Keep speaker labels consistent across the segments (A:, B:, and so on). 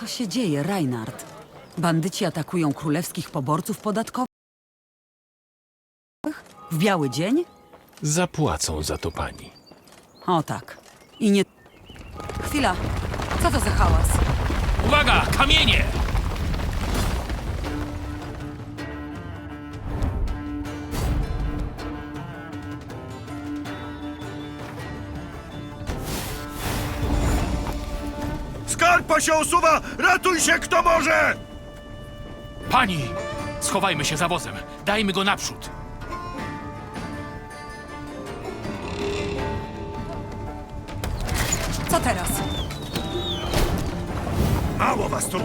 A: Co się dzieje, Reinhard? Bandyci atakują królewskich poborców podatkowych? W biały dzień?
B: Zapłacą za to pani.
A: O tak. I nie... Chwila. Co to za hałas?
B: Uwaga, kamienie!
C: Skarpa się osuwa! Ratuj się kto może!
B: Pani! Schowajmy się za wozem. Dajmy go naprzód.
A: Co teraz?
C: Mało was tu!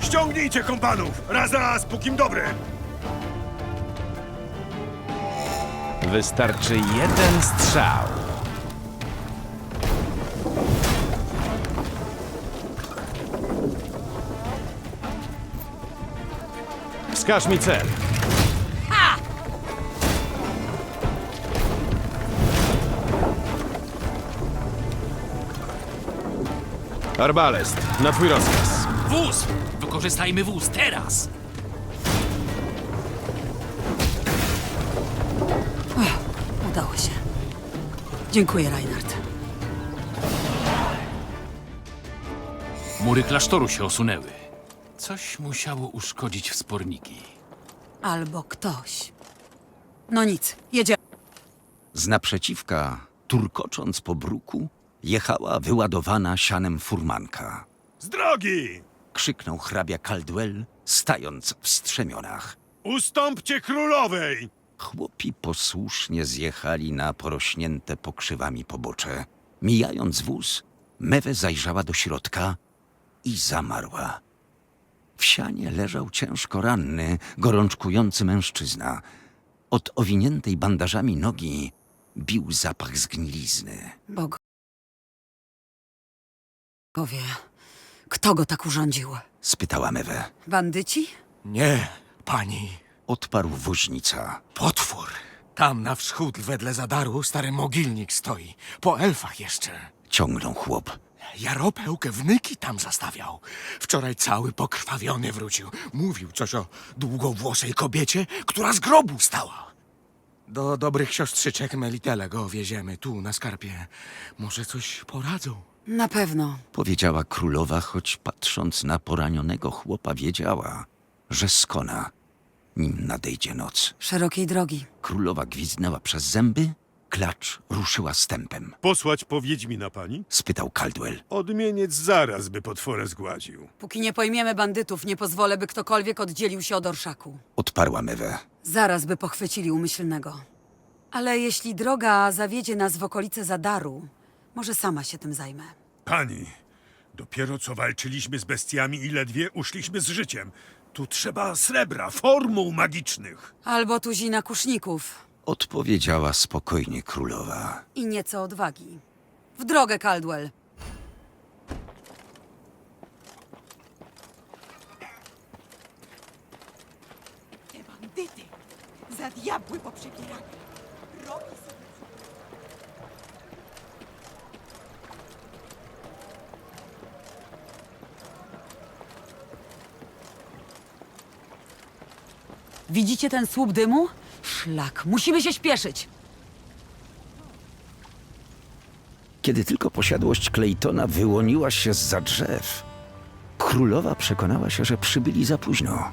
C: Ściągnijcie kompanów! Raz, raz, pókim dobry!
D: Wystarczy jeden strzał. Wskaż mi cel. Arbalest, na twój rozkaz.
B: Wóz! Wykorzystajmy wóz teraz!
A: Udało się. Dziękuję, Reinhard.
B: Mury klasztoru się osunęły. Coś musiało uszkodzić wsporniki.
A: Albo ktoś. No nic, jedziemy.
E: Z naprzeciwka, turkocząc po bruku, jechała wyładowana sianem furmanka.
C: Z drogi!
E: Krzyknął hrabia Caldwell, stając w strzemionach.
C: Ustąpcie królowej!
E: Chłopi posłusznie zjechali na porośnięte pokrzywami pobocze. Mijając wóz, Mewe zajrzała do środka i zamarła. W sianie leżał ciężko ranny, gorączkujący mężczyzna. Od owiniętej bandażami nogi bił zapach zgnilizny.
A: Bog... Bowie, kto go tak urządził?
E: Spytała Mewe.
A: Bandyci?
F: Nie, pani.
E: Odparł woźnica.
F: Potwór. Tam na wschód wedle Zadaru stary mogilnik stoi. Po elfach jeszcze.
E: Ciągnął chłop.
F: Jaropełkę wnyki tam zastawiał. Wczoraj cały pokrwawiony wrócił. Mówił coś o długowłosej kobiecie, która z grobu stała. Do dobrych siostrzyczek Melitele go wieziemy tu na skarpie. Może coś poradzą.
A: Na pewno.
E: Powiedziała królowa, choć patrząc na poranionego chłopa wiedziała, że skona, nim nadejdzie noc.
A: Szerokiej drogi.
E: Królowa gwizdnęła przez zęby, klacz ruszyła stępem.
C: Posłać po Wiedźmina pani?
E: Spytał Caldwell.
C: Odmieniec zaraz by potworę zgładził.
A: Póki nie pojmiemy bandytów, nie pozwolę, by ktokolwiek oddzielił się od orszaku.
E: Odparła Mewe.
A: Zaraz by pochwycili umyślnego. Ale jeśli droga zawiedzie nas w okolice Zadaru, może sama się tym zajmę.
C: Pani, dopiero co walczyliśmy z bestiami i ledwie uszliśmy z życiem. Tu trzeba srebra, formuł magicznych.
A: Albo tuzina kuszników
E: Odpowiedziała spokojnie królowa.
A: i nieco odwagi. W drogę, Caldwell.
G: Te bandyty za diabły poprzebierane. Robi sobie
A: Widzicie ten słup dymu? Szlak, musimy się śpieszyć.
E: Kiedy tylko posiadłość Claytona wyłoniła się z za drzew, królowa przekonała się, że przybyli za późno.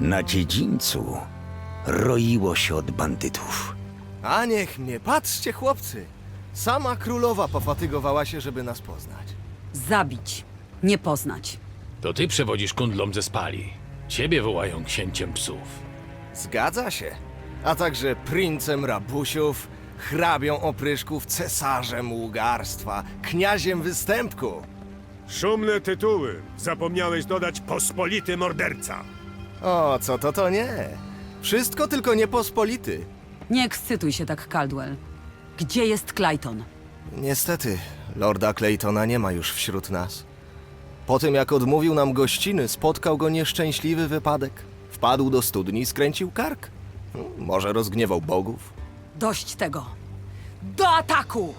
E: Na dziedzińcu roiło się od bandytów.
H: A niech mnie, patrzcie chłopcy! Sama królowa pofatygowała się, żeby nas poznać.
A: Zabić, nie poznać.
B: To ty przewodzisz kundlom ze spali. Ciebie wołają księciem psów.
H: Zgadza się. A także princem rabusiów, hrabią opryszków, cesarzem ługarstwa, kniaziem występku.
C: Szumne tytuły. Zapomniałeś dodać pospolity morderca.
H: O, co to to nie? Wszystko tylko niepospolity.
A: Nie ekscytuj się tak, Caldwell. Gdzie jest Clayton?
H: Niestety, lorda Claytona nie ma już wśród nas. Po tym, jak odmówił nam gościny, spotkał go nieszczęśliwy wypadek. Wpadł do studni i skręcił kark. Może rozgniewał bogów?
A: Dość tego. Do ataku!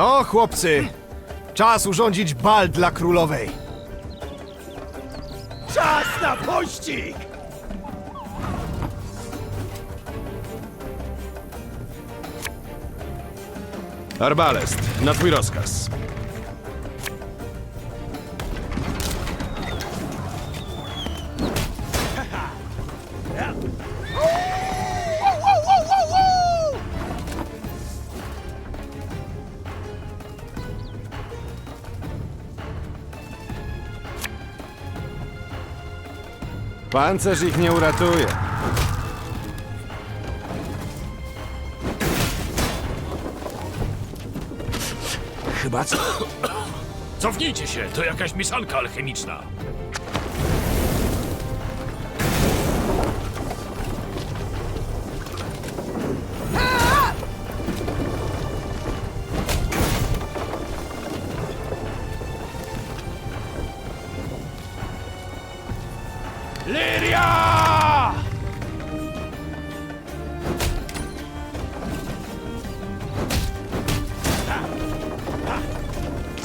H: No, chłopcy, czas urządzić bal dla królowej.
C: Czas na pościg!
D: Arbalest, na twój rozkaz. Pancerz ich nie uratuje.
F: Chyba co?
B: Cofnijcie się, to jakaś mieszanka alchemiczna.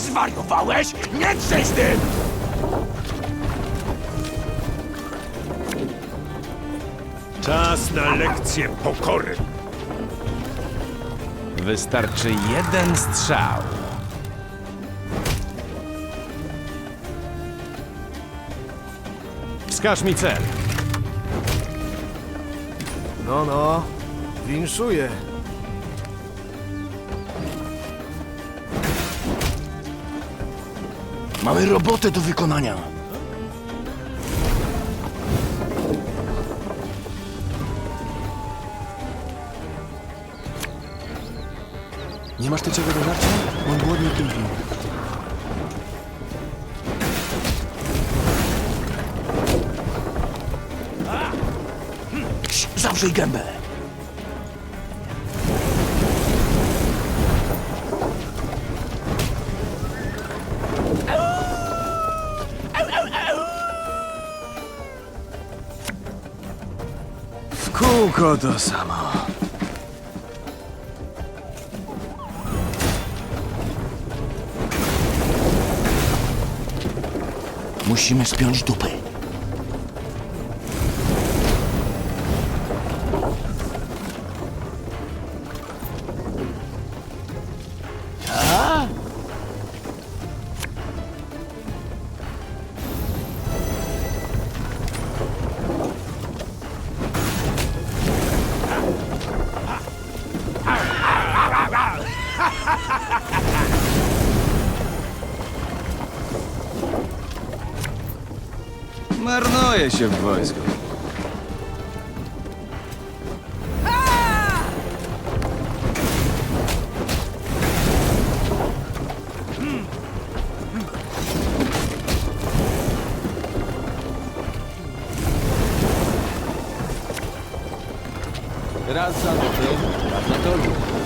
F: Zwariowałeś? Nie tym!
C: Czas na lekcję pokory.
D: Wystarczy jeden strzał. Wskaż mi cel.
H: No, no, winszuję.
F: Mamy robotę do wykonania. Nie masz ty czego do żarcia? Mam głodny piękny. Zawrzyj gębę.
D: Kółko to samo.
F: Musimy spiąć dupy.
D: Marnuje się w wojsku. Raz za to, raz za.
B: Zariwie!